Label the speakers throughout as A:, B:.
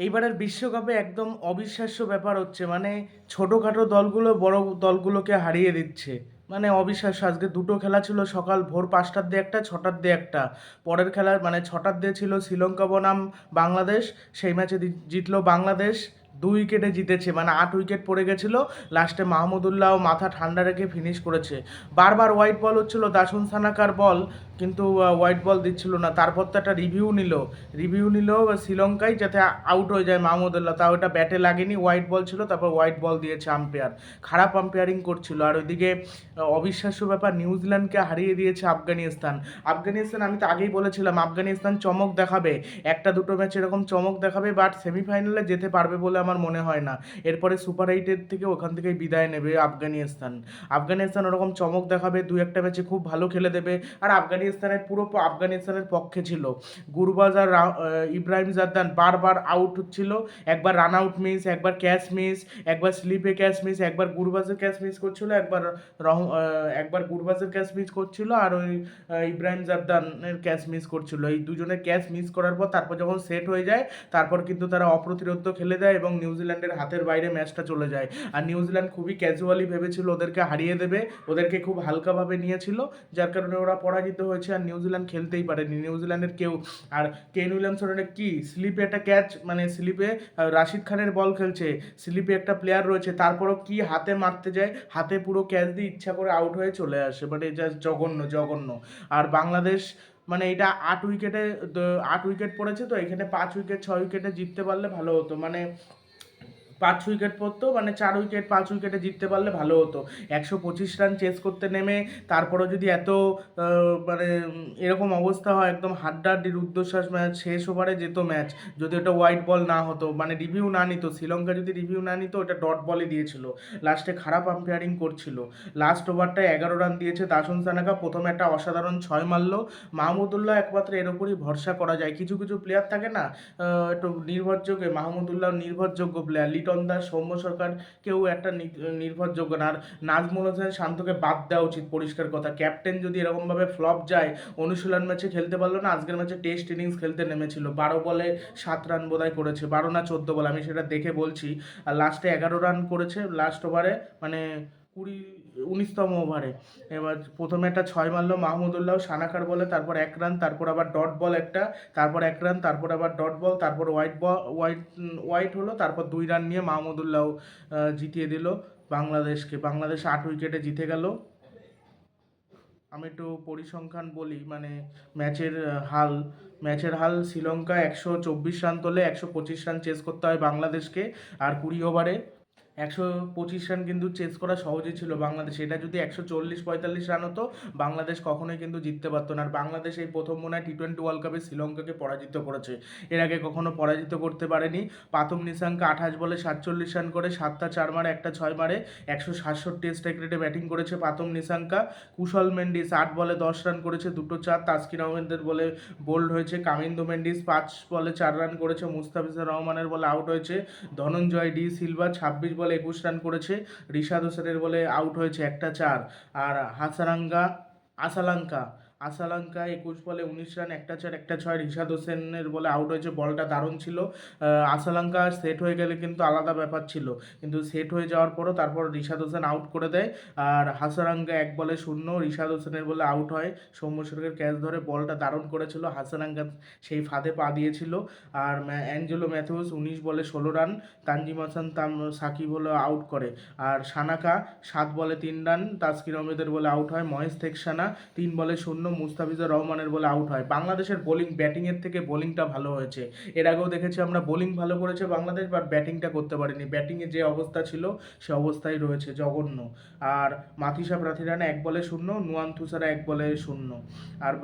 A: এইবারের বিশ্বকাপে একদম অবিশ্বাস্য ব্যাপার হচ্ছে মানে ছোটোখাটো দলগুলো বড় দলগুলোকে হারিয়ে দিচ্ছে। মানে অবিশ্বাস্য, আজকে দুটো খেলা ছিল সকাল ভোর পাঁচটার দিয়ে একটা, ছটার দিয়ে একটা। পরের খেলা মানে ছটার দিয়ে ছিল শ্রীলঙ্কা বনাম বাংলাদেশ, সেই ম্যাচে জিতলো বাংলাদেশ। দুই উইকেটে জিতেছে মানে আট উইকেট পড়ে গেছিল। লাস্টে মাহমুদুল্লাহ মাথা ঠান্ডা রেখে ফিনিশ করেছে। বারবার হোয়াইট বল হচ্ছিল, দাসুন সানাকার বল কিন্তু হোয়াইট বল দিচ্ছিল না। তারপর তো একটা রিভিউ নিল। রিভিউ নিল শ্রীলঙ্কায় যাতে আউট হয়ে যায় মাহমুদুল্লাহ তাও এটা ব্যাটে লাগেনি হোয়াইট বল ছিল, তারপর হোয়াইট বল দিয়েছে আম্পায়ার খারাপ আম্পায়ারিং করছিল। আর ওইদিকে অবিশ্বাস্য ব্যাপার, নিউজিল্যান্ডকে হারিয়ে দিয়েছে আফগানিস্তান। আফগানিস্তান, আমি তো আগেই বলেছিলাম, আফগানিস্তান চমক দেখাবে। একটা দুটো ম্যাচ এরকম চমক দেখাবে বাট সেমিফাইনালে যেতে পারবে বলে আমার মনে হয় না। এরপরে সুপার এইটের থেকে ওখান থেকেই বিদায় নেবে আফগানিস্তান। আফগানিস্তান ওরকম চমক দেখাবে দু একটা ম্যাচে খুব ভালো খেলে দেবে। আর আফগানিস্তানের পুরো আফগানিস্তানের পক্ষে ছিল। গুরবাজ আর ইব্রাহিম জাদ্দান বারবার আউট হচ্ছিল একবার রান আউট মিস একবার ক্যাচ মিস একবার স্লিপে ক্যাচ মিস একবার গুরবাজের ক্যাচ মিস করছিল, একবার রহ একবার গুরবাজের ক্যাচ মিস করছিল আর ওই ইব্রাহিম জাদ্দানের ক্যাচ মিস করছিল। এই দুজনের ক্যাচ মিস করার পর তারপর যখন সেট হয়ে যায়, তারপর কিন্তু তারা অপ্রতিরোধ খেলে দেয় এবং নিউজিল্যান্ডের হাতের বাইরে ম্যাচটা চলে যায়। আর নিউজিল্যান্ড খুবই ক্যাজুয়ালি ভেবেছিল ওদেরকে হারিয়ে দেবে, ওদেরকে খুব হালকাভাবে নিয়েছিল, যার কারণে ওরা পরাজিত হয়েছে আর নিউজিল্যান্ড খেলতেই পারেনি। নিউজিল্যান্ডের কেউ আর কেন উইলিয়ামসনের কি? স্লিপে একটা ক্যাচ মানে স্লিপে রাশিদ খানের বল খেলছে। স্লিপে একটা প্লেয়ার রয়েছে, তারপরও কি হাতে মারতে যায়? হাতে পুরো ক্যাচ দিয়ে ইচ্ছা করে আউট হয়ে চলে আসে মানে জাস্ট জঘন্য জঘন্য। আর বাংলাদেশ মানে এটা আট উইকেটে আট উইকেট পড়েছে তো, এখানে পাঁচ উইকেট, ছয় উইকেটে জিততে পারলে ভালো হতো। মানে পাঁচ উইকেট পড়তো মানে চার উইকেট, পাঁচ উইকেটে জিততে পারলে ভালো হতো। একশো পঁচিশ রান চেস করতে নেমে, তারপরেও যদি এত মানে এরকম অবস্থা হয়, একদম হাড্ডাহাড্ডি রুদ্ধশ্বাস ম্যাচ শেষ ওভারে যেত ম্যাচ, যদি ওটা হোয়াইট বল না হতো মানে রিভিউ না নিত, শ্রীলঙ্কা যদি রিভিউ না নিত, ওটা ডট বলে দিয়েছিল। লাস্টে খারাপ আম্পায়ারিং করছিল। লাস্ট ওভারটায় এগারো রান দিয়েছে দাসন সানাকা, প্রথমে একটা অসাধারণ ছয় মারলো। মাহমুদুল্লাহ একমাত্র এর উপরই ভরসা করা যায়। কিছু কিছু প্লেয়ার থাকে না একটু নির্ভরযোগ্য মাহমুদুল্লাহ নির্ভরযোগ্য প্লেয়ার লিটন দাস সৌম্য সরকার কেউ একটা নির্ভরযোগ্য না। আর নাজমুল হোসেন শান্তকে বাদ দেওয়া উচিত পরিষ্কার কথা। ক্যাপ্টেন যদি এরকমভাবে ফ্লপ যায়, অনুশীলন ম্যাচে খেলতে পারল না, আজকের ম্যাচে টেস্ট ইনিংস খেলতে নেমেছিল। বারো বলে সাত রান বোধহয় করেছে, বারো না চোদ্দ বল, আমি সেটা দেখে বলছি। আর লাস্টে এগারো রান করেছে লাস্ট ওভারে মানে কুড়ি উনিশতম ওভারে এবার প্রথমে একটা ছয় মারলো মাহমুদুল্লাহ সানাকার বলে, তারপর এক রান তারপর আবার ডট বল একটা, তারপর এক রান তারপর আবার ডট বল তারপর হোয়াইট বল হোয়াইট হোয়াইট হলো, তারপর দুই রান নিয়ে মাহমুদুল্লাহ জিতিয়ে দিল বাংলাদেশকে। বাংলাদেশ আট উইকেটে জিতে গেল। আমি একটু পরিসংখ্যান বলি মানে ম্যাচের হাল ম্যাচের হাল শ্রীলঙ্কা একশো চব্বিশ রান তোলে, একশো পঁচিশ রান চেস করতে হয় বাংলাদেশকে, আর কুড়ি ওভারে একশো পঁচিশ রান কিন্তু চেস করা সহজই ছিল বাংলাদেশ। এটা যদি একশো চল্লিশ, পঁয়তাল্লিশ রান হতো, বাংলাদেশ কখনোই কিন্তু জিততে পারতো না। আর বাংলাদেশ এই প্রথম মনে হয় টি টোয়েন্টি ওয়ার্ল্ড কাপে শ্রীলঙ্কাকে পরাজিত করেছে। এর আগে কখনো পরাজিত করতে পারেনি। পাতম নিশাঙ্ক আঠাশ বলে সাতচল্লিশ রান করে, সাতটা চার মারে, একটা ছয় মারে, একশো সাতষট্টি স্ট্রাইক রেটে ব্যাটিং করেছে পাতম নিশাঙ্কা। কুশল মেন্ডিস আট বলে দশ রান করেছে, দুটো চার। তাসকিন আহমেদের বলে বোল্ড হয়েছে, কামিন্দু মেন্ডিস পাঁচ বলে চার রান করেছে, মুস্তাফিজুর রহমানের বলে আউট হয়েছে। ধনঞ্জয় ডি সিলভা ছাব্বিশ বলে একুশ রান করেছে। রিশাদ হোসেনের বলে আউট হয়েছে একটা চার। আর হাসারাঙ্গা আসালাঙ্কা আসালাঙ্কা একুশ বলে উনিশ রান একটা চার একটা ছয় রিশাদ হোসেনের বলে আউট হয়েছে বলটা দারুণ ছিল। আহ, আসালাঙ্কা সেট হয়ে গেলে কিন্তু আলাদা ব্যাপার ছিল। কিন্তু সেট হয়ে যাওয়ার পরও তারপর রিশাদ হোসেন আউট করে দেয়। আর হাসারাঙ্গা এক বলে শূন্য রিশাদ হোসেনের বলে আউট হয়। সৌম্য সরকার ক্যাচ ধরে বলটা দারুণ করেছিল হাসারাঙ্গা সেই ফাঁদে পা দিয়েছিল। আর অ্যাঞ্জেলো ম্যাথিউস উনিশ বলে ষোলো রান তানজিম হাসান তাম সাকিব হলো আউট করে। আর সানাকা সাত বলে তিন রান তাসকির আহমেদের বলে আউট হয়। মহেশ থেকসানা তিন বলে শূন্য মুস্তাফিজুর রহমানের বলে আউট হয়। বাংলাদেশের বোলিং ব্যাটিংয়ের থেকে বোলিংটা ভালো হয়েছে। এর আগেও দেখেছি আমরা বোলিং ভালো করেছে বাংলাদেশ বাট ব্যাটিংটা করতে পারিনি। ব্যাটিংয়ে যে অবস্থা ছিল, সে অবস্থায় রয়েছে জঘন্য। আর মাথিসা প্রাথিরানা এক বলে শূন্য, নুয়ান তুষারা এক বলে শূন্য। আর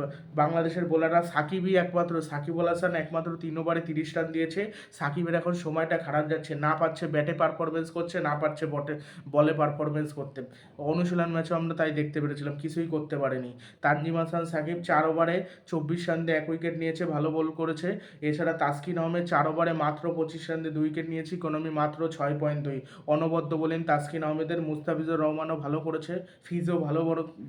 A: বাংলাদেশের বোলাররা সাকিবই একমাত্র, সাকিবুল হাসান একমাত্র তিন ওভারে তিরিশ রান দিয়েছে। সাকিবের এখন সময়টা খারাপ যাচ্ছে, না পারছে ব্যাটে পারফরমেন্স করছে, না পারছে বটে বলে পারফরমেন্স করতে। অনুশীলন ম্যাচও আমরা তাই দেখতে পেরেছিলাম, কিছুই করতে পারেনি। তানজিম হাসান হাসান সাকিব চার ওভারে চব্বিশ রান দিয়ে এক উইকেট নিয়েছে, ভালো বল করেছে। এছাড়া তাসকিন আহমেদ চার ওভারে মাত্র পঁচিশ রান দিয়ে দুই উইকেট নিয়েছে, ইকোনমি মাত্র ছয় পয়েন্ট দুই। অনবদ্য বলেন তাসকিন আহমেদের, মুস্তাফিজুর রহমানও ভালো করেছে, ফিজও ভালো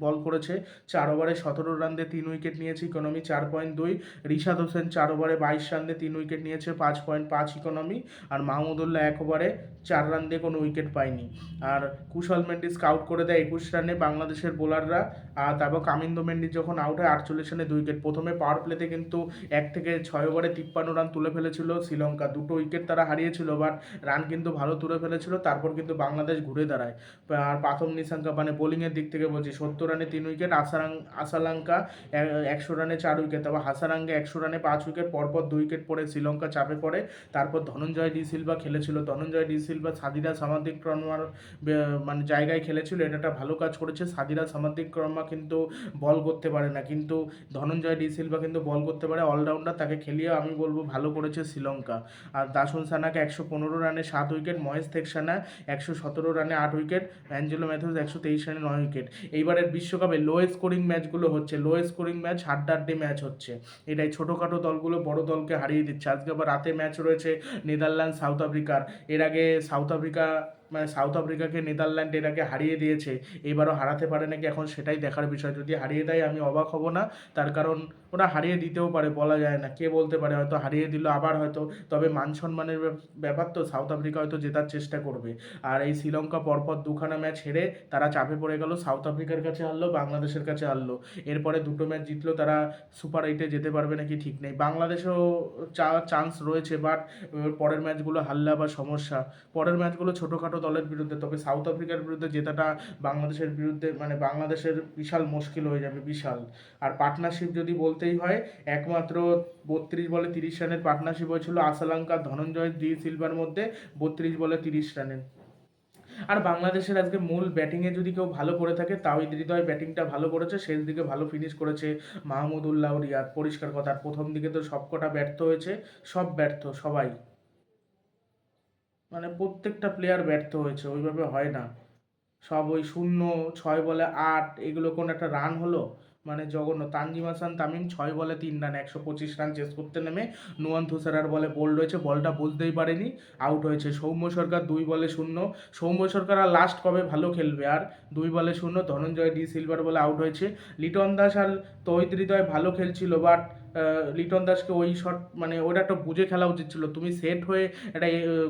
A: বল করেছে। চার ওভারে সতেরো রান দিয়ে তিন উইকেট নিয়েছে, ইকোনমি চার পয়েন্ট দুই। রিশাদ হোসেন চার ওভারে বাইশ রান দিয়ে তিন উইকেট নিয়েছে, পাঁচ পয়েন্ট পাঁচ ইকোনমি। আর মাহমুদুল্লাহ এক ওভারে চার রান দিয়ে কোনো উইকেট পায়নি। আর কুশল মেন্ডিস আউট করে দেয় একুশ রানে বাংলাদেশের বোলাররা। আর তারপর কামিন্দো মেন্ডিস যখন আউট হয় আটচল্লিশ রানে দুই উইকেট প্রথমে পাওয়ার প্লেতে কিন্তু এক থেকে ছয় ওভারে তিপ্পান্ন রান তুলে ফেলেছিল শ্রীলঙ্কা। দুটো উইকেট তারা হারিয়েছিল বাট রান কিন্তু ভালো তুলে ফেলেছিল, তারপর কিন্তু বাংলাদেশ ঘুরে দাঁড়ায়। আর প্রথম নিশাঙ্কা মানে বোলিংয়ের দিক থেকে বলছি, সত্তর রানে তিন উইকেট আসারাং আসালাঙ্কা একশো রানে চার উইকেট তারপর হাসারাঙ্গে একশো রানে পাঁচ উইকেট পরপর দুই উইকেট পড়ে শ্রীলঙ্কা চাপে পড়ে। তারপর ধনঞ্জয় ডি সিলভা খেলেছিল। ধনঞ্জয় ডি সিলভা সাদিরা সামাদিক ক্রমার মানে জায়গায় খেলেছিল, এটা একটা ভালো কাজ করেছে। সাদিরা সামাদিক ক্রমা কিন্তু বল করতে পারে না। কিন্তু ধনঞ্জয় ডি সিলভা কিন্তু বল করতে পারে। অলরাউন্ডার তাকে খেলিয়ে আমি বলব ভালো করেছে শ্রীলঙ্কা। আর দাসন সানাকে একশো পনেরো রানে সাত উইকেট, মহেশ থেকসানা একশো সতেরো রানে আট উইকেট, অ্যাঞ্জেলো ম্যাথুস একশো তেইশ রানে নয় উইকেট। এইবারের বিশ্বকাপে লো স্কোরিং ম্যাচগুলো হচ্ছে। লো স্কোরিং ম্যাচ হাড্ডাড্ডি ম্যাচ হচ্ছে। এটাই ছোটোখাটো দলগুলো বড় দলকে হারিয়ে দিচ্ছে। আজকে আবার রাতে ম্যাচ রয়েছে নেদারল্যান্ড সাউথ আফ্রিকার। এর আগে সাউথ আফ্রিকা মানে সাউথ আফ্রিকাকে নেদারল্যান্ড এর আগে হারিয়ে দিয়েছে, এবারও হারাতে পারে নাকি? এখন সেটাই দেখার বিষয়। যদি হারিয়ে দেয়, আমি অবাক হব না। তার কারণ ওরা হারিয়ে দিতেও পারে, বলা যায় না। কে বলতে পারে, হয়তো হারিয়ে দিল, আবার হয়তো, তবে মান সম্মানের ব্যাপার তো সাউথ আফ্রিকা হয়তো জেতার চেষ্টা করবে। আর এই শ্রীলঙ্কা পরপর দুখানা ম্যাচ হেরে তারা চাপে পড়ে গেল, সাউথ আফ্রিকার কাছে হারলো, বাংলাদেশের কাছে হারলো। এরপরে দুটো ম্যাচ জিতলো তারা সুপার এইটে যেতে পারবে নাকি ঠিক নেই। বাংলাদেশেও চান্স রয়েছে বাট পরের ম্যাচগুলো হারলে আবার সমস্যা। পরের ম্যাচগুলো ছোটোখাটো দলের বিরুদ্ধে, তবে সাউথ আফ্রিকার বিরুদ্ধে জেতাটা বাংলাদেশের বিরুদ্ধে মানে বাংলাদেশের বিশাল মুশকিল হয়ে যাবে, বিশাল। আর পার্টনারশিপ যদি বলতেই হয়, একমাত্র বত্রিশ বলে তিরিশ রানের পার্টনারশিপ হয়েছিল আসালাঙ্কা ধনঞ্জয়, ডি সিলভার মধ্যে বত্রিশ বলে তিরিশ রানের। আর বাংলাদেশের আজকে মূল ব্যাটিংয়ে যদি কেউ ভালো করে থাকে তাওহিদ হৃদয় ব্যাটিংটা ভালো করেছে, শেষ দিকে ভালো ফিনিশ করেছে মাহমুদুল্লাহ রিয়াদ। পরিষ্কার কথা প্রথম দিকে তো সবকটা ব্যর্থ হয়েছে, সব ব্যর্থ, সবাই। মানে প্রত্যেকটা প্লেয়ার ব্যর্থ হয়েছে, ওইভাবে হয় না। সব ওই শূন্য, ছয় বলে আট, এগুলো কোনো একটা রান হলো মানে জঘন্য তানজিম হাসান, তামিম ছয় বলে তিন রান, একশো পঁচিশ রান চেস করতে নেমে নুয়ান থুসারার বলে বোল্ড রয়েছে। বলটা বুঝতেই পারেনি আউট হয়েছে। সৌম্য সরকার দুই বলে শূন্য। সৌম্য সরকার আর লাস্ট কবে ভালো খেলবে? আর দুই বলে শূন্য, ধনঞ্জয় ডি সিলভার বলে আউট হয়েছে। লিটন দাস আর তৈতৃদয় ভালো খেলছিল বাট লিটন দাসকে ওই শট মানে ওটা একটা বুঝে খেলা উচিত ছিল। তুমি সেট হয়ে একটা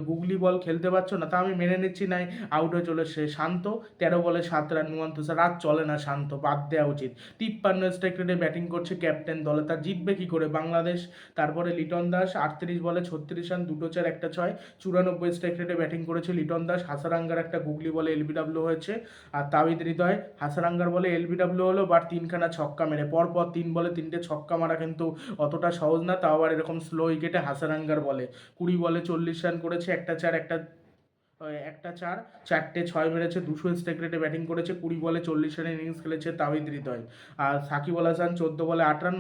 A: গুগলি বল খেলতে পারছ না, তা আমি মেনে নিচ্ছি, নাই আউট হয়ে চলে সে শান্ত। তেরো বলে সাত রান নুয়ান তুষার আর চলে না শান্ত, বাদ দেওয়া উচিত। তিপ্পান্ন স্ট্রাইক ব্যাটিং করছে ক্যাপ্টেন দলে, তা জিতবে কী করে? বাংলাদেশ, তারপরে লিটন দাস, আটত্রিশ বলে ছত্রিশ রান, দুটো চার, একটা ছয়। চুরানব্বই স্ট্রাইক ব্যাটিং করেছে লিটন দাস, হাসারাঙ্গার একটা গুগলি বলে এলবিডাব্লিউ হয়েছে, আর তাবিদ হৃদয়, হাসারাঙ্গার বলে এলবিডাব্লিউ হলো বাট তিনখানা ছক্কা মেরে। পরপর তিন বলে তিনটে ছক্কা মারা কিন্তু অতটা সহজ না, তাও আবার এরকম স্লো উইকেটে হাসারাঙ্গার বলে। কুড়ি বলে চল্লিশ রান করেছে, একটা চার, একটা একটা চার, চারটে ছয় মেরেছে, দুশো স্ট্রাইক রেটে ব্যাটিং করেছে, কুড়ি বলে চল্লিশ রানের ইনিংস খেলেছে তাওহিদ হৃদয় আর সাকিব আল হাসান চোদ্দ বলে আট রান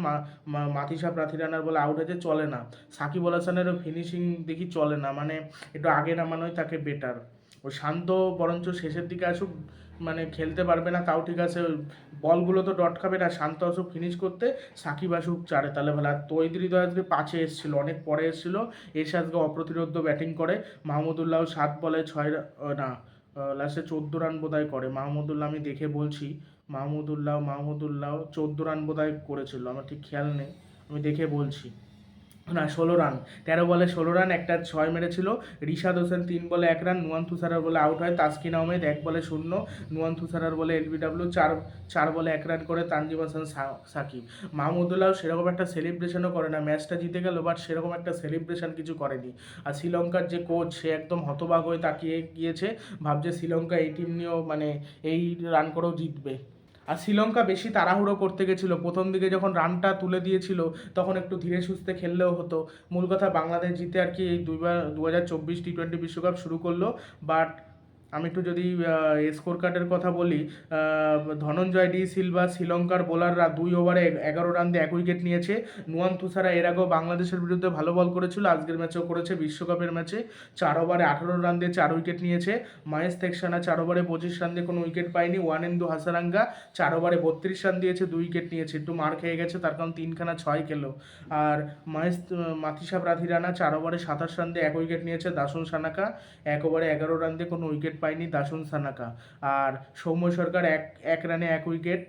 A: মাথিসা প্রাথী রানার বলে আউট হয়েছে, চলে না। সাকিব আল হাসানেরও ফিনিশিং দেখি চলে না মানে একটু আগে নামানোই তাকে বেটার ও শান্ত বরঞ্চ শেষের দিকে আসুক খেলতে পারবে না, তাও ঠিক আছে, বলগুলো তো ডট খাবে না, শান্ত আসুক ফিনিশ করতে, সাকিব আসুক চারে তাহলে ভালো। আর হৃদয় আজকে পাঁচে এসেছিল, অনেক পরে এসেছিল, এসে আজকে অপ্রতিরোধ ব্যাটিং করে। মাহমুদুল্লাহ সাত বলে ছয় না লাস্টে চোদ্দ রান বোধহয় করে। মাহমুদুল্লাহ আমি দেখে বলছি, মাহমুদুল্লাহ মাহমুদুল্লাহ, চোদ্দ রান বোধহয় করেছিল, আমার ঠিক খেয়াল নেই, আমি দেখে বলছি। না, ষোলো রান। তেরো বলে ষোলো রান, একটা ছয় মেরেছিল। রিশাদ হোসেন তিন বলে এক রান, নুয়ান থুসারার বলে আউট হয়। তাসকিন আহমেদ এক বলে শূন্য, নুয়ান থুসারার বলে এলবিডাব্লিউ, চার চার বলে এক রান করে তানজিম হাসান সাকিব। মাহমুদুল্লাহ সেরকম একটা সেলিব্রেশনও করে না। ম্যাচটা জিতে গেল, বাট সেরকম একটা সেলিব্রেশন কিছু করেনি। আর শ্রীলঙ্কার যে কোচ, সে একদম হতবাক হয়ে তাকিয়ে গিয়েছে। ভাবছে শ্রীলঙ্কা এই টিম নিয়েও মানে এই রান করেও জিতবে। আর শ্রীলঙ্কা বেশি তাড়াহুড়ো করতে গেছিল। প্রথম দিকে যখন রানটা তুলে দিয়েছিল, তখন একটু ধীরে সুস্থে খেললেও হতো। মূল কথা বাংলাদেশ জিতে আর কি এই দুইবার দু হাজার চব্বিশ টি টোয়েন্টি বিশ্বকাপ শুরু করল বাট আমি একটু যদি স্কোর কার্ডের কথা বলি ধনঞ্জয় ডি সিলভা, শ্রীলঙ্কার বোলাররা দুই ওভারে এগারো রান দিয়ে এক উইকেট নিয়েছে। নুয়ান তুষারা এর আগেও বাংলাদেশের বিরুদ্ধে ভালো বল করেছিল, আজকের ম্যাচেও করেছে, বিশ্বকাপের ম্যাচে চার ওভারে আঠারো রান দিয়ে চার উইকেট নিয়েছে। মহেশ তেকসানা চার ওভারে পঁচিশ রান দিয়ে কোনো উইকেট পায়নি। ওয়ানেন্দু হাসারাঙ্গা চার ওভারে বত্রিশ রান দিয়েছে, দুই উইকেট নিয়েছে। একটু মার খেয়ে গেছে, তার কারণ তিনখানা ছয় খেলো। আর মহেশ মাথিসা প্রাথিরানা চার ওভারে সাতাশ রান দিয়ে এক উইকেট নিয়েছে। দাসন সানাকা এক ওভারে এগারো রান দিয়ে কোনো উইকেট পায়নি দাসন সানাকা। আর সৌম্য সরকার এক এক রানে এক উইকেট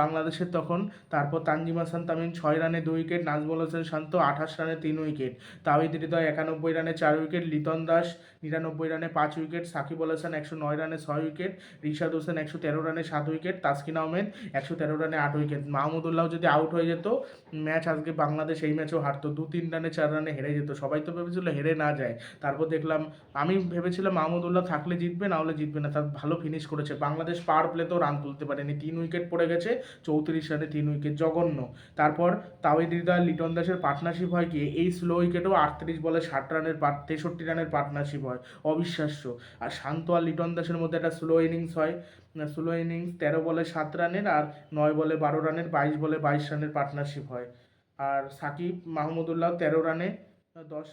A: বাংলাদেশের তখন, তারপর তানজিমা হাসান তামিম ছয় রানে দুই উইকেট, নাজমুল হোসেন শান্ত আঠাশ রানে তিন উইকেট। তাওহিদ হৃদয় একানব্বই রানে চার উইকেট, লিটন দাস নিরানব্বই রানে পাঁচ উইকেট, সাকিব আল হাসান একশো নয় রানে ছয় উইকেট, রিশাদ হোসেন একশো তেরো রানে সাত উইকেট, তাসকিন আহমেদ একশো তেরো রানে আট উইকেট। মাহমুদুল্লাহ যদি আউট হয়ে যেত, ম্যাচ আজকে বাংলাদেশ এই ম্যাচেও হারতো, দু তিন রানে চার রানে হেরে যেত। সবাই তো ভেবেছিল হেরে না যায়। তারপর দেখলাম, আমি ভেবেছিলাম মাহমুদুল্লাহ থাকলে জিতবে, না হলে জিতবে না। তার ভালো ফিনিশ করেছে। বাংলাদেশ পাওয়ার প্লেতেও রান তুলতে পারেনি। তিন উইকেট পড়ে গেছে চৌত্রিশ রানে তিন উইকেট জঘন্য। তারপর তাওহিদ হৃদয় লিটন দাসের পার্টনারশিপ হয় কি? এই স্লো উইকেটেও আটত্রিশ বলে ষাট রানের তেষট্টি রানের পার্টনারশিপ হয়। অবিশ্বাস্য। আর শান্ত আর লিটন দাসের মধ্যে একটা স্লো ইনিংস হয়। স্লো ইনিংস তেরো বলে সাত রানের আর নয় বলে বারো রানের, বাইশ বলে বাইশ রানের পার্টনারশিপ হয়। আর সাকিব মাহমুদুল্লাহ তেরো রানে দশ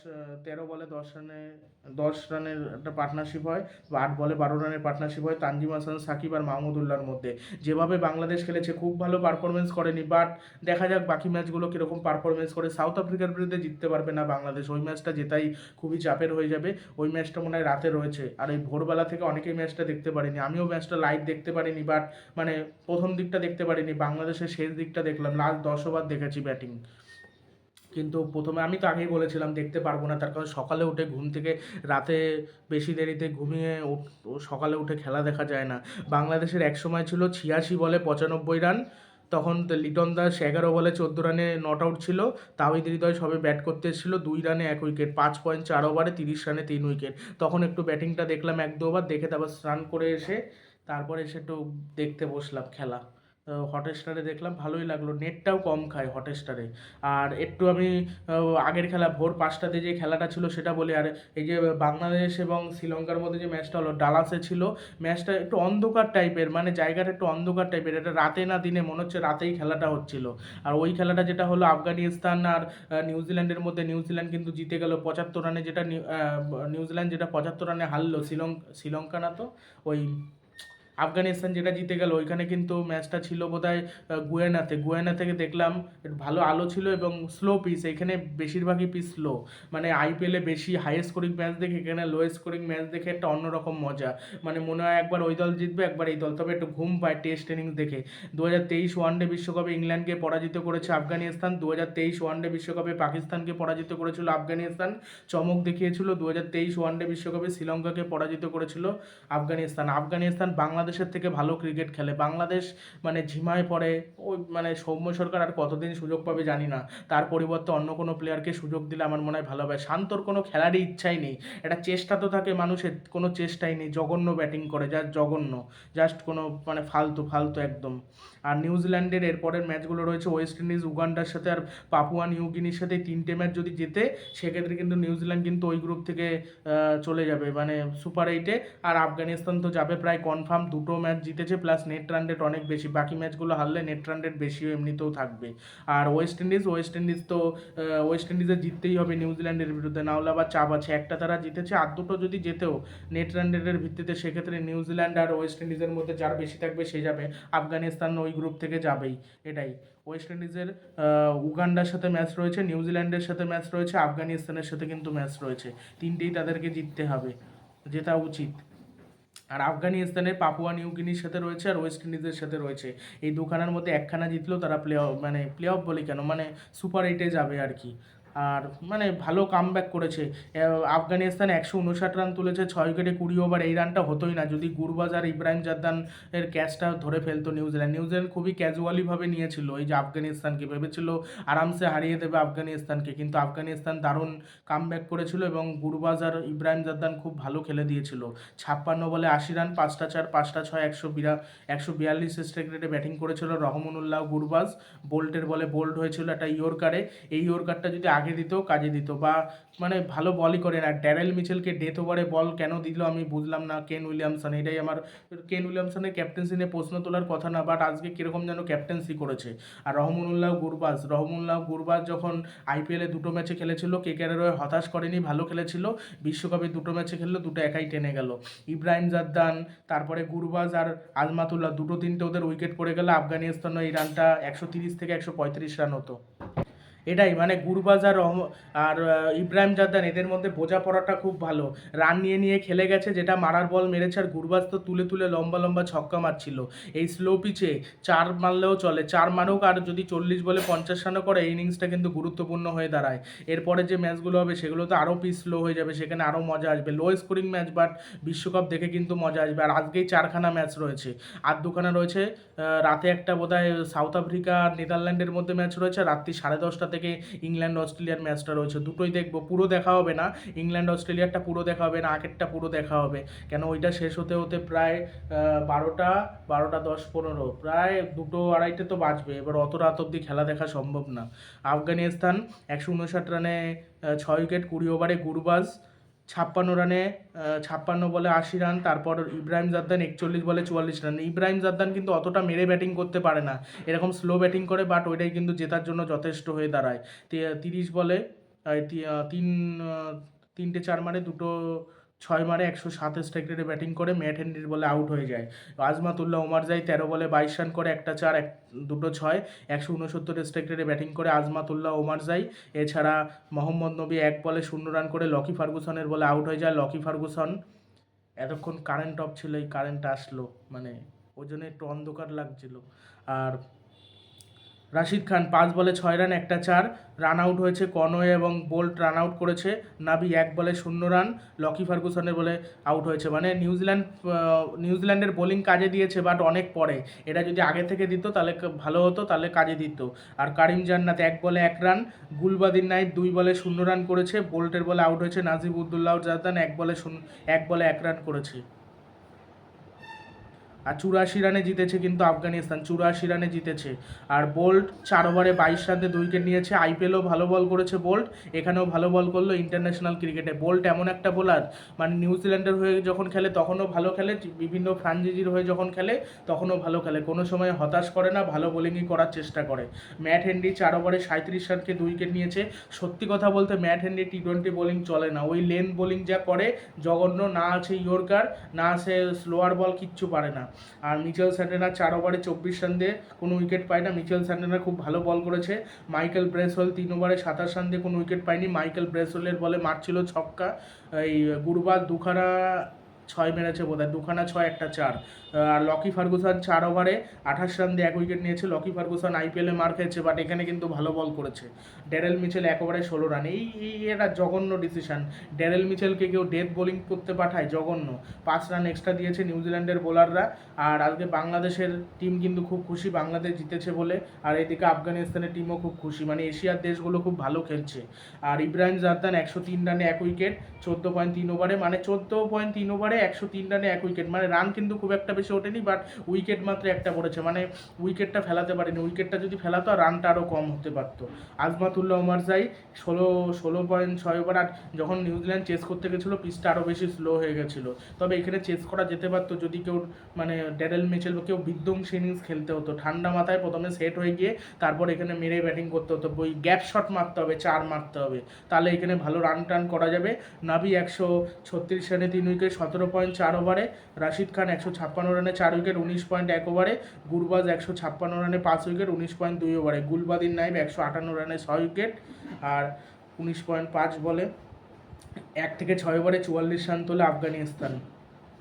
A: তেরো বলে দশ রানে, দশ রানের একটা পার্টনারশিপ হয় বা আট বলে বারো রানের পার্টনারশিপ হয় তানজিম হাসান, সাকিব আর মাহমুদুল্লাহর মধ্যে। যেভাবে বাংলাদেশ খেলেছে, খুব ভালো পারফরমেন্স করেনি বাট দেখা যাক বাকি ম্যাচগুলো কীরকম পারফরমেন্স করে। সাউথ আফ্রিকার বিরুদ্ধে জিততে পারবে না বাংলাদেশ। ওই ম্যাচটা জেতাই খুবই চাপের হয়ে যাবে। ওই ম্যাচটা মনে হয় রাতে রয়েছে। আর এই ভোরবেলা থেকে অনেকেই ম্যাচটা দেখতে পারিনি। আমিও ম্যাচটা লাইভ দেখতে পারিনি বাট মানে প্রথম দিকটা দেখতে পারিনি, বাংলাদেশের শেষ দিকটা দেখলাম। লাস্ট দশ ওভার দেখেছি ব্যাটিং কিন্তু প্রথমে আমি তো আগেই বলেছিলাম দেখতে পারব না, তার কারণ সকালে উঠে ঘুম থেকে রাতে বেশি দেরিতে ঘুমিয়ে সকালে উঠে খেলা দেখা যায় না। বাংলাদেশের এক সময় ছিল ছিয়াশি বলে পঁচানব্বই রান, তখন লিটন দাস এগারো বলে চোদ্দ রানে নট আউট ছিল তাওহিদ হৃদয় সবে ব্যাট করতে এসেছিল দুই রানে এক উইকেট, পাঁচ পয়েন্ট চার ওভারে তিরিশ রানে তিন উইকেট। তখন একটু ব্যাটিংটা দেখলাম এক দু ওভার, দেখে তারপর স্নান করে এসে, তারপরে এসে একটু দেখতে বসলাম খেলা। হটস্টারে দেখলাম, ভালোই লাগল। নেটটাও কম খায় হটস্টারে আর একটু আমি আগের খেলা, ভোর পাঁচটাতে যে খেলাটা ছিল সেটা বলি। আর এই যে বাংলাদেশ এবং শ্রীলঙ্কার মধ্যে যে ম্যাচটা হলো ডালাসে ছিল ম্যাচটা একটু অন্ধকার টাইপের মানে জায়গাটা একটু অন্ধকার টাইপের এটা রাতে না দিনে মনে হচ্ছে রাতেই খেলাটা হচ্ছিল। আর ওই খেলাটা যেটা হলো, আফগানিস্তান আর নিউজিল্যান্ডের মধ্যে নিউজিল্যান্ড কিন্তু জিতে গেল পঁচাত্তর রানে যেটা নিউ- নিউজিল্যান্ড যেটা পঁচাত্তর রানে হারলো শ্রীলঙ্কা শ্রীলঙ্কা না তো? ওই আফগানিস্তান যেটা জিতে গেল, ওইখানে কিন্তু ম্যাচটা ছিল বোধহয় গুয়ানাতে। গুয়ানা থেকে দেখলাম ভালো আলো ছিল এবং স্লো পিচ এখানে বেশিরভাগই পিচ স্লো মানে আইপিএলে বেশি হাই স্কোরিং ম্যাচ দেখে, এখানে লো স্কোরিং ম্যাচ দেখে একটা অন্যরকম মজা। মানে মনে হয় একবার ওই দল জিতবে, একবার এই দল। তবে একটু ঘুম পায় টেস্ট ইনিংস দেখে। দু হাজার তেইশ ওয়ানডে বিশ্বকাপে ইংল্যান্ডকে পরাজিত করেছে আফগানিস্তান দু হাজার তেইশ ওয়ানডে বিশ্বকাপে পাকিস্তানকে পরাজিত করেছিল আফগানিস্তান। চমক দেখিয়েছিল দু হাজার তেইশ ওয়ানডে বিশ্বকাপে শ্রীলঙ্কাকে পরাজিত করেছিল আফগানিস্তান। আফগানিস্তান বাংলাদেশের থেকে ভালো ক্রিকেট খেলে। বাংলাদেশ মানে ঝিমায় পড়ে, ওই মানে সৌম্য সরকার আর কতদিন সুযোগ পাবে জানি না। তার পরিবর্তে অন্য কোনো প্লেয়ারকে সুযোগ দিলে আমার মনে হয় ভালো হবে। শান্তর কোনো খেলারই ইচ্ছাই নেই। একটা চেষ্টা তো থাকে মানুষের, কোনো চেষ্টাই নেই। জঘন্য ব্যাটিং করে, যা জঘন্য। জাস্ট কোনো মানে ফালতু ফালতু একদম। আর নিউজিল্যান্ডের এরপরের ম্যাচগুলো রয়েছে ওয়েস্ট ইন্ডিজ উগান্ডার সাথে আর পাপুয়া নিউগিনির সাথে তিনটে ম্যাচ যদি জেতে, সেক্ষেত্রে কিন্তু নিউজিল্যান্ড কিন্তু ওই গ্রুপ থেকে চলে যাবে। মানে সুপার এইটে আর আফগানিস্তান তো যাবে প্রায় কনফার্ম দুটো ম্যাচ জিতেছে প্লাস নেট রান রেট অনেক বেশি। বাকি ম্যাচগুলো হারলে নেট রান রেট বেশিও এমনিতেও থাকবে। আর ওয়েস্ট ইন্ডিজ ওয়েস্ট ইন্ডিজ তো ওয়েস্ট ইন্ডিজে জিততেই হবে নিউজিল্যান্ডের বিরুদ্ধে। না হলে আবার চাপ আছে। একটা তারা জিতেছে, আর দুটো যদি যেতেও নেট রান রেটের ভিত্তিতে, সেক্ষেত্রে নিউজিল্যান্ড আর ওয়েস্ট ইন্ডিজের মধ্যে যার বেশি থাকবে, সে যাবে। আফগানিস্তান ওই গ্রুপ থেকে যাবেই। এটাই। ওয়েস্ট ইন্ডিজের উগান্ডার সাথে ম্যাচ রয়েছে নিউজিল্যান্ডের সাথে ম্যাচ রয়েছে, আফগানিস্তানের সাথে কিন্তু ম্যাচ রয়েছে। তিনটেই তাদেরকে জিততে হবে। জেতা উচিত। আর আফগানিস্তানের পাপুয়া নিউগিনির সাথে রয়েছে আর ওয়েস্ট ইন্ডিজের সাথে রয়েছে। এই দুখানার মধ্যে একখানা জিতলেও তারা প্লে অফ মানে প্লে অফ বলে কেন? মানে সুপার এইটে যাবে আর কি। আর মানে ভালো কামব্যাক করেছে। আফগানিস্তান একশো উনষাট রান তুলেছে, ছয় উইকেটে কুড়ি ওভার এই রানটা হতোই না। যদি গুরবাজ আর ইব্রাহিম জাদ্দান এর ক্যাচটা ধরে ফেলতো নিউজিল্যান্ড নিউজিল্যান্ড খুবই ক্যাজুয়ালিভাবে নিয়েছিল। এই যে আফগানিস্তানকে ভেবেছিল আরামসে হারিয়ে দেবে আফগানিস্তানকে, কিন্তু আফগানিস্তান দারুণ কামব্যাক করেছিল এবং গুরবাজ আর ইব্রাহিম জাদ্দান খুব ভালো খেলে দিয়েছিল। ছাপ্পান্ন বলে আশি রান পাঁচটা চার, পাঁচটা ছয়, একশো বিরা, একশো বিয়াল্লিশ স্ট্রাইক রেটে ব্যাটিং করেছিল রহমানুল্লাহ গুরবাজ। বোল্টের বলে বোল্ড হয়েছিল একটা ইয়র্কারে এই ইয়র্কারটা যদি আগে দিত, কাজে দিত বা মানে ভালো বলই করে না। ড্যারেল মিচেলকে ডেথ ওভারে বল কেন দিল আমি বুঝলাম না, কেন উইলিয়ামসন, এটাই আমার, কেন উইলিয়ামসনের ক্যাপ্টেন্সি নিয়ে প্রশ্ন তোলার কথা না বাট আজকে কীরকম যেন ক্যাপ্টেন্সি করেছে। আর রহমনুল্লাহ গুরবাজ রহমুল্লাহ গুরবাজ যখন আইপিএলে দুটো ম্যাচে খেলেছিল কেকেআরের হয়ে হতাশ করেনি, ভালো খেলেছিল, বিশ্বকাপে দুটো ম্যাচে খেললো, দুটো একাই টেনে গেল। ইব্রাহিম জাদ্দান, তারপরে গুরবাজ আর আজমাতুল্লাহ, দুটো তিনটে ওদের উইকেট পড়ে গেলে, আফগানিস্তান এই রানটা একশো তিরিশ থেকে একশো পঁয়ত্রিশ রান হতো। এটাই মানে গুরবাজ আর ইব্রাহিম জাদ্দান, এদের মধ্যে বোঝাপড়াটা খুব ভালো। রান নিয়ে নিয়ে খেলে গেছে, যেটা মারার বল মেরেছে, আর গুরবাজ তো তুলে তুলে লম্বা লম্বা ছক্কা মারছিল। এই স্লো পিচে চার মারলেও চলে, চার মারুক, আর যদি চল্লিশ বলে পঞ্চাশ রানও করে, এই ইনিংসটা কিন্তু গুরুত্বপূর্ণ হয়ে দাঁড়ায়। এরপরে যে ম্যাচগুলো হবে, সেগুলো তো আরও পিচ স্লো হয়ে যাবে, সেখানে আরও মজা আসবে। লো স্কোরিং ম্যাচ বাট বিশ্বকাপ দেখে কিন্তু মজা আসবে। আর আজকেই চারখানা ম্যাচ রয়েছে। আর দুখানা রয়েছে রাতে একটা বোধহয় সাউথ আফ্রিকা আর নেদারল্যান্ডের মধ্যে ম্যাচ রয়েছে, রাত্রি সাড়ে দশটা থেকে ইংল্যান্ড অস্ট্রেলিয়ার ম্যাচটা রয়েছে। দুটোই দেখব, পুরো দেখা হবে না? ইংল্যান্ড অস্ট্রেলিয়ারটা পুরো দেখা হবে না? আগেরটা পুরো দেখা হবে? কেন ওইটা শেষ হতে হতে প্রায় বারোটা বারোটা দশ পনেরো, প্রায় দুটো আড়াইটে তো বাঁচবে এবার অত রাত অব্দি খেলা দেখা সম্ভব না। আফগানিস্তান একশো উনষাট রানে ছয় উইকেট, কুড়ি ওভারে গুরবাজ ছাপ্পান্ন রানে ছাপ্পান্ন বলে আশি রান, তারপর ইব্রাহিম জাদ্দান একচল্লিশ বলে চুয়াল্লিশ রান। ইব্রাহিম জাদ্দান কিন্তু অতটা মেরে ব্যাটিং করতে পারে না। এরকম স্লো ব্যাটিং করে বাট ওইটাই কিন্তু জেতার জন্য যথেষ্ট হয়ে দাঁড়ায়। তিরিশ বলে তিন তিনটে চার মারে দুটো ছয় মারে একশো সাত স্ট্রাইক রেটে ব্যাটিং করে ম্যাট হেনরির বলে আউট হয়ে যায়। আজমাতুল্লাহ ওমার যাই তেরো বলে বাইশ রান করে একটা চার, এক, দুটো ছয়, একশো উনসত্তর রেটে ব্যাটিং করে আজমাতুল্লাহ ওমার যাই। এছাড়া মোহাম্মদ নবী এক বলে শূন্য রান করে লকি ফার্গুসনের বলে আউট হয়ে যায়। লকি ফার্গুসন এতক্ষণ কারেন্ট অফ ছিল, এই কারেন্ট আসলো মানে ওই জন্য একটু অন্ধকার লাগছিল। আর রাশিদ খান, পাঁচ বলে ছয় রান, একটা চার। রান আউট হয়েছে কনওয়ে এবং বোল্ট রান আউট করেছে। নাবি এক বলে শূন্য রান, লকি ফার্গুসনের বলে আউট হয়েছে। মানে নিউজিল্যান্ড নিউজিল্যান্ডের বোলিং কাজে দিয়েছে, বাট অনেক পরে। এটা যদি আগে থেকে দিত, তাহলে ভালো হতো, তাহলে কাজে দিত। আর কারিম জান্নাত এক বলে এক রান গুলবাদিন নাইট দুই বলে শূন্য রান করেছে, বোল্টের বলে আউট হয়েছে নাজিব উদ্দুল্লাহ জাদান, এক বলে শূন্য, এক বলে এক রান করেছে। আর চুরাশি রানে জিতেছে কিন্তু আফগানিস্তান, চুরাশি রানে জিতেছে। আর বোল্ট চার ওভারে বাইশ রানে দুই উইকেট নিয়েছে। আইপিএলও ভালো বল করেছে বোল্ট, এখানেও ভালো বল করল ইন্টারন্যাশনাল ক্রিকেটে। বোল্ট এমন একটা বোলার মানে নিউজিল্যান্ডের হয়ে যখন খেলে তখনও ভালো খেলে, বিভিন্ন ফ্রাঞ্চাইজির হয়ে যখন খেলে তখনও ভালো খেলে। কোনো সময় হতাশ করে না, ভালো বোলিংই করার চেষ্টা করে। ম্যাট হেনরি চার ওভারে সাঁত্রিশ রানকে দুই উইকেট নিয়েছে। সত্যি কথা বলতে Matt Henry T twenty bowling চলে না। ওই লেন বোলিং যা করে, জঘন্য, না আছে ইয়র্কার, না আছে স্লোয়ার বল, কিচ্ছু পারে না। আর মিচেল স্যান্ডেনার চার ওভারে চব্বিশ রান দিয়ে কোনো উইকেট পায় না। মিচেল স্যান্ডেনার খুব ভালো বল করেছে। মাইকেল ব্রেসহল তিন ওভারে সাতাশ রান দিয়ে কোনো উইকেট পায়নি। মাইকেল ব্রেসহলের বলে মারছিল ছক্কা। এই গুরুবার দুখানা ছয় মেরেছে বোধ হয় দুখানা ছয়, একটা চার। আর লকি ফার্গুসন চার ওভারে আঠাশ রান দিয়ে এক উইকেট নিয়েছে। লকি ফার্গুসন আইপিএলে মার খেয়েছে বাট এখানে কিন্তু ভালো বল করেছে। ড্যারেল মিচেল এক ওভারে ষোলো রান। এই এই, এটা জঘন্য ডিসিশন ড্যারেল মিচেলকে কেউ ডেথ বোলিং করতে পাঠায়, জঘন্য। পাঁচ রান এক্সট্রা দিয়েছে নিউজিল্যান্ডের বোলাররা আর আজকে বাংলাদেশের টিম কিন্তু খুব খুশি, বাংলাদেশ জিতেছে বলে। আর এদিকে আফগানিস্তানের টিমও খুব খুশি। মানে এশিয়ার দেশগুলো খুব ভালো খেলছে। আর ইব্রাহিম জাদ্দান একশো তিন রানে এক উইকেট, চোদ্দ পয়েন্ট তিন ওভারে মানে চোদ্দ পয়েন্ট তিন ওভারে একশো তিন রানে এক উইকেট মানে রান কিন্তু খুব একটা বেশি ওঠেনি বাট উইকেট মাত্র একটা পড়েছে মানে উইকেটটা ফেলাতে পারেনি। উইকেটটা যদি ফেলাতো, আর রানটা আরও কম হতে পারতো। আজমাতুল্লাহ ওমার যাই, ষোলো ষোলো পয়েন্ট ছয় ওভার আর যখন নিউজিল্যান্ড চেস করতে গেছিল, পিচটা আরও বেশি স্লো হয়ে গেছিল। তবে এখানে চেস করা যেতে পারতো, যদি কেউ মানে ড্যারেল মিচেল বা কেউ বিধ্বংসী ইনিংস খেলতে হতো। ঠান্ডা মাথায় প্রথমে সেট হয়ে গিয়ে তারপর এখানে মেরে ব্যাটিং করতে হতো। ওই গ্যাপ শট মারতে হবে, চার মারতে হবে। তাহলে এখানে ভালো রান টান করা যাবে। নাবি একশো ছত্রিশ রানে তিন উইকেট সতেরো পয়েন্ট চার ওভারে, রাশিদ খান একশো ছাপ্পান্ন রানে চার উইকেট, উনিশ পয়েন্ট এক ওভারে, গুরবাজ একশো ছাপ্পান্ন রানে পাঁচ উইকেট, উনিশ পয়েন্ট দুই ওভারে। গুলবাদিন নাইব একশো আটান্ন রানে ছয় উইকেট আর উনিশ পয়েন্ট পাঁচ বলে, এক থেকে ছয় ওভারে চুয়াল্লিশ রান তোলে আফগানিস্তান।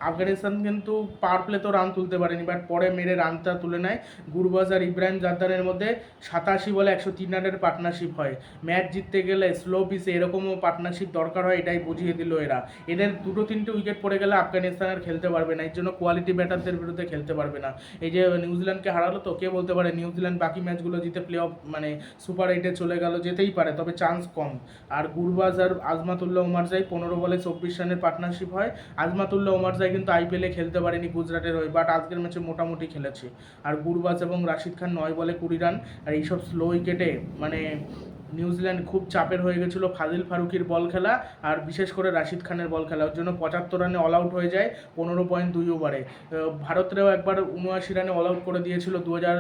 A: আফগানিস্তান কিন্তু পাওয়ার প্লে তো রান তুলতে পারেনি বাট পরে মেরে রানটা তুলে নেয়। গুরবাজ আর ইব্রাহিম জাদ্দানের মধ্যে সাতাশি বলে একশো তিন রানের পার্টনারশিপ হয়। ম্যাচ জিততে গেলে স্লো পিসে এরকমও পার্টনারশিপ দরকার হয়, এটাই বুঝিয়ে দিল এরা। এদের দুটো তিনটে উইকেট পড়ে গেলে আফগানিস্তান আর খেলতে পারবে না, এর জন্য কোয়ালিটি ব্যাটারদের বিরুদ্ধে খেলতে পারবে না। এই যে নিউজিল্যান্ডকে হারালো তো, কে বলতে পারে নিউজিল্যান্ড বাকি ম্যাচগুলো জিতে প্লে অফ মানে সুপার এইটে চলে গেল, যেতেই পারে, তবে চান্স কম। আর গুরবাজ আর আজমাতুল্লাহ ওমার যাই, পনেরো বলে চব্বিশ রানের পার্টনারশিপ হয়। আজমাতুল্লাহ ওমার যাই কিন্তু আইপিএলে খেলতে পারেনি গুজরাটের হয়ে বাট আজকের ম্যাচে মোটামুটি খেলেছে। আর গুরবাজ এবং রাশিদ খান নয় বলে কুড়ি রান, আর এইসব স্লো উইকেটে মানে নিউজিল্যান্ড খুব চাপের হয়ে গেছিল ফাজিল ফারুকির বল খেলা, আর বিশেষ করে রাশিদ খানের বল খেলা, ওর জন্য পঁচাত্তর রানে অল আউট হয়ে যায় পনেরো পয়েন্ট দুই ওভারে ভারতেরও একবার উনআশি রানে অল আউট করে দিয়েছিল দু হাজার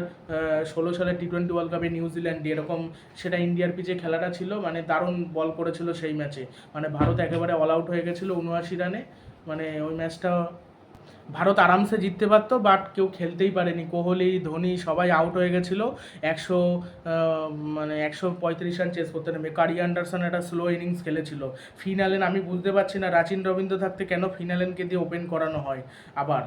A: ষোলো সালে টি টোয়েন্টি ওয়ার্ল্ড কাপে নিউজিল্যান্ডে এরকম সেটা ইন্ডিয়ার পিচে খেলাটা ছিল মানে দারুণ বল করেছিল সেই ম্যাচে। মানে ভারত একেবারে অল আউট হয়ে গেছিল উনআশি রানে। মানে ওই ম্যাচটা ভারত আরামসে জিততে পারতো, বাট কেউ খেলতেই পারেনি। কোহলি, ধোনি সবাই আউট হয়ে গেছিল। একশো মানে একশো পঁয়ত্রিশ রান চেস করতে নেবে কারি অ্যান্ডারসন একটা স্লো ইনিংস খেলেছিল। ফিনালেন, আমি বুঝতে পারছি না, রাচিন রবীন্দ্র থাকতে কেন ফিনালেনকে দিয়ে ওপেন করানো হয়? আবার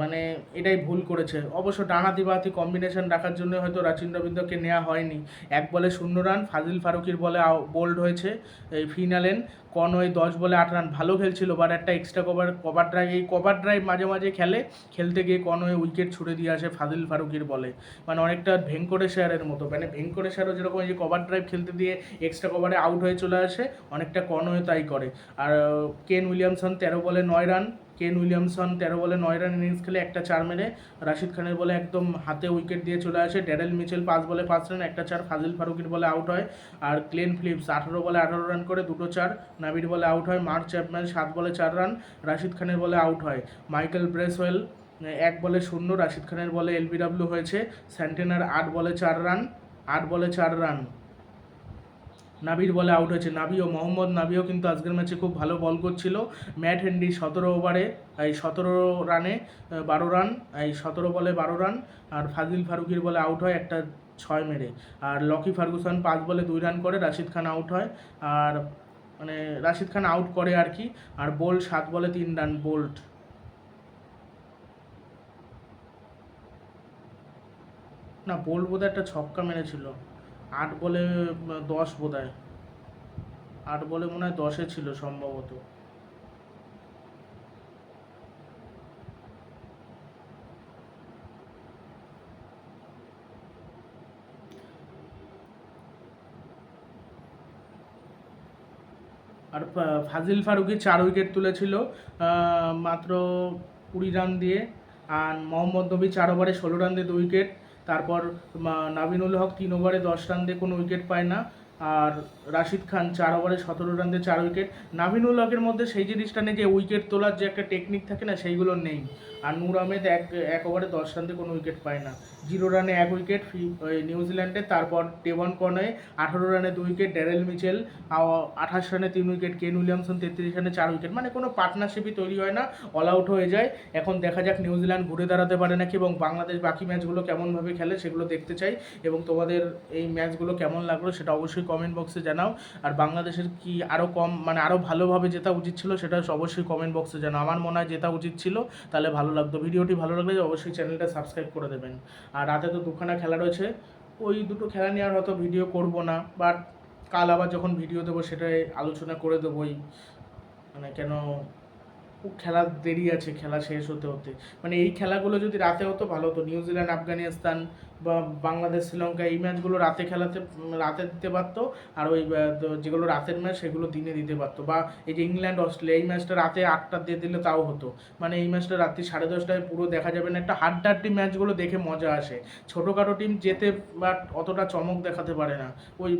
A: মানে এটাই ভুল করেছে। অবশ্য ডানাতি বাতি কম্বিনেশন রাখার জন্য হয়তো রাচিন রবীন্দ্রকে নেওয়া হয়নি। এক বলে শূন্য রান, ফাজিল ফারুকির বলে বোল্ড হয়েছে এই ফিনালেন। কনওয়ে দশ বলে আট রান, ভালো খেলছিল বাট একটা এক্সট্রা কভার কভার ড্রাইভ এই কভার ড্রাইভ মাঝে মাঝে খেলে, খেলতে গিয়ে কনওয়ে উইকেট ছুড়ে দিয়ে আসে ফাজিল ফারুকির বলে। মানে অনেকটা ভেঙ্কটেশ্বরের মতো মানে ভেঙ্কটেশ্বরও যেরকম এই যে কভার ড্রাইভ খেলতে দিয়ে এক্সট্রা কভারে আউট হয়ে চলে আসে, অনেকটা কনওয়ে তাই করে। আর কেন উইলিয়ামসন তেরো বলে নয় রান কেন উইলিয়ামসন তেরো বলে নয় রান ইনিংস খেলে একটা চার মেরে, রাশিদ খানের বলে একদম হাতে উইকেট দিয়ে চলে আসে, ড্যারেল মিচেল পাঁচ বলে পাঁচ রান, একটা চার, ফাজিল ফারুকির বলে আউট হয়, আর ক্লেন ফিলিপস আঠারো বলে আঠারো রান করে দুটো চার, নাবির বলে আউট হয়, মার্ক চ্যাপম্যান সাত বলে চার রান, রাশিদ খানের বলে আউট হয়, মাইকেল ব্রেসওয়েল এক বলে শূন্য, রাশিদ খানের বলে এলবিডব্লিউ হয়েছে, স্যান্টেনার আট বলে চার রান, আট বলে চার রান। নাবির বলে আউট হয়েছে। নাবি ও মোহাম্মদ নাবিও কিন্তু আজকের ম্যাচে খুব ভালো বল করছিল। ম্যাট হেনরি সতেরো ওভারে এই সতেরো রানে বারো রান এই সতেরো বলে বারো রান আর ফাজিল ফারুকির বলে আউট হয় একটা ছয় মেরে। আর লকি ফার্গুসন পাঁচ বলে দুই রান করে, রাশিদ খান আউট হয়। আর মানে রাশিদ খান আউট করে আর কি, আর বোল্ট সাত বলে তিন রান বোল্ট না বোল্ট বোধহয় একটা ছক্কা মেরেছিল। আট বলে দশ বোধ হয় আট বলে মনে হয় দশে ছিল সম্ভবত। আর ফাজিল ফারুকি চার উইকেট তুলেছিল মাত্র কুড়ি রান দিয়ে। আর মোহাম্মদ নবী চার ওভারে ষোলো রান দিয়ে দু উইকেট। তারপর নাবিনুল হক তিন ওভারে দশ রান দিয়ে কোনো উইকেট পায় না, আর রাশিদ খান চার ওভারে সতেরো রান দিয়ে চার উইকেট। নাবিনুল হকের মধ্যে সেই জিনিসটা নেই যে উইকেট তোলার যে একটা টেকনিক থাকে না, সেইগুলো নেই। আর নূর আহমেদ এক এক ওভারে দশ রানতে কোনো উইকেট পায় না। জিরো রানে এক উইকেট নিউজিল্যান্ডে তারপর টেবন কনে আঠারো রানে দুই উইকেট ড্যারেল মিচেল আঠাশ রানে তিন উইকেট কেন উইলিয়ামসন তেত্রিশ রানে চার উইকেট মানে কোনো পার্টনারশিপই তৈরি হয় না অল আউট হয়ে যায়। এখন দেখা যাক নিউজিল্যান্ড ঘুরে দাঁড়াতে পারে নাকি এবং বাংলাদেশ বাকি ম্যাচগুলো কেমনভাবে খেলে সেগুলো দেখতে চাই এবং তোমাদের এই ম্যাচগুলো কেমন লাগল সেটা অবশ্যই কমেন্ট বক্সে জানাও। আর বাংলাদেশের কি আরও কম মানে আরও ভালোভাবে জেতা উচিত ছিল সেটা অবশ্যই কমেন্ট বক্সে জানাও। আমার মনে হয় জেতা উচিত ছিল, তাহলে ভালো লাগতো। ভিডিওটি ভালো লাগলে অবশ্যই চ্যানেলটা সাবস্ক্রাইব করে দেবেন। আর রাতে তো দুখানা খেলা রয়েছে। ওই দুটো খেলা নিয়ে আর হয়তো ভিডিও করব না বাট কাল আবার যখন ভিডিও দেবো সেটাই আলোচনা করে দেবোই। মানে কেন খেলার দেরি আছে, খেলা শেষ হতে হতে। মানে এই খেলাগুলো যদি রাতে হতো, ভালো হতো। নিউজিল্যান্ড, আফগানিস্তান বা বাংলাদেশ, শ্রীলঙ্কা এই ম্যাচগুলো রাতে খেলাতে রাতে দিতে পারতো। আর ওই যেগুলো রাতের ম্যাচ সেগুলো দিনে দিতে পারতো। বা এই যে ইংল্যান্ড, অস্ট্রেলিয়া, এই ম্যাচটা রাতে আটটা দিয়ে দিলে তাও হতো। মানে এই ম্যাচটা রাত্রি সাড়ে দশটায় পুরো দেখা যাবে না। একটা হাড্ডাড্ডি ম্যাচগুলো দেখে মজা আসে। ছোটোখাটো টিম যেতে বাট অতটা চমক দেখাতে পারে না। ওই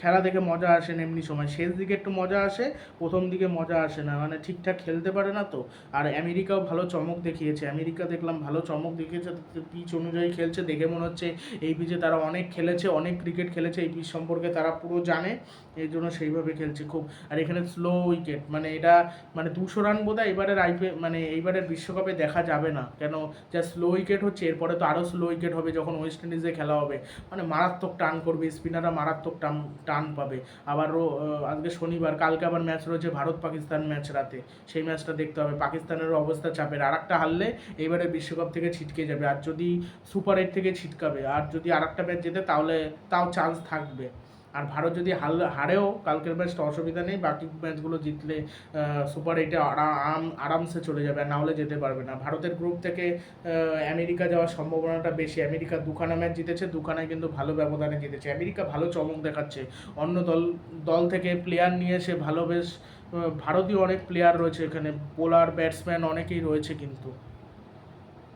A: খেলা দেখে মজা আসে না এমনি সময়। শেষ দিকে একটু মজা আসে, প্রথম দিকে মজা আসে না। মানে ঠিকঠাক খেলতে পারে না তো। আর আমেরিকাও ভালো চমক দেখিয়েছে। আমেরিকা দেখলাম ভালো চমক দেখিয়েছে। পিচ অনুযায়ী খেলছে। দেখে মনে হচ্ছে এই পিচে তারা অনেক খেলেছে অনেক ক্রিকেট খেলেছে। এই পিচ সম্পর্কে তারা পুরো জানে। এই জন্য সেইভাবে খেলছে খুব। আর এখানে স্লো উইকেট মানে এটা মানে দুশো রান বোধ হয় এবারের আইপি মানে এইবারের বিশ্বকাপে দেখা যাবে না। কেন যা স্লো উইকেট হচ্ছে, এরপরে তো আরও স্লো উইকেট হবে যখন ওয়েস্ট ইন্ডিজে খেলা হবে। মানে মারাত্মক টান করবে স্পিনাররা মারাত্মক টান টান পাবে। আবারও আজকে শনিবার, কালকে আবার ম্যাচ রয়েছে ভারত পাকিস্তান ম্যাচ রাতে। সেই ম্যাচটা দেখতে হবে। পাকিস্তানেরও অবস্থা চাপের আর একটা হারলে এইবারে বিশ্বকাপ থেকে ছিটকে যাবে। আর যদি সুপার এইট থেকে ছিটকাবে, আর যদি আর একটা ম্যাচ জেতে, তাহলে তাও চান্স থাকবে। আর ভারত যদি হাল হারেও কালকের ম্যাচটা অসুবিধা নেই, বাকি ম্যাচগুলো জিতলে সুপার এইটে আরাম আরামসে চলে যাবে, আর না হলে যেতে পারবে না। ভারতের গ্রুপ থেকে আমেরিকা যাওয়ার সম্ভাবনাটা বেশি। আমেরিকা দুখানা ম্যাচ জিতেছে, দুখানায় কিন্তু ভালো ব্যবধানে জিতেছে। আমেরিকা ভালো চমক দেখাচ্ছে। অন্য দল দল থেকে প্লেয়ার নিয়ে এসে ভালো বেশ ভারতীয় অনেক প্লেয়ার রয়েছে এখানে। বোলার ব্যাটসম্যান অনেকেই রয়েছে কিন্তু।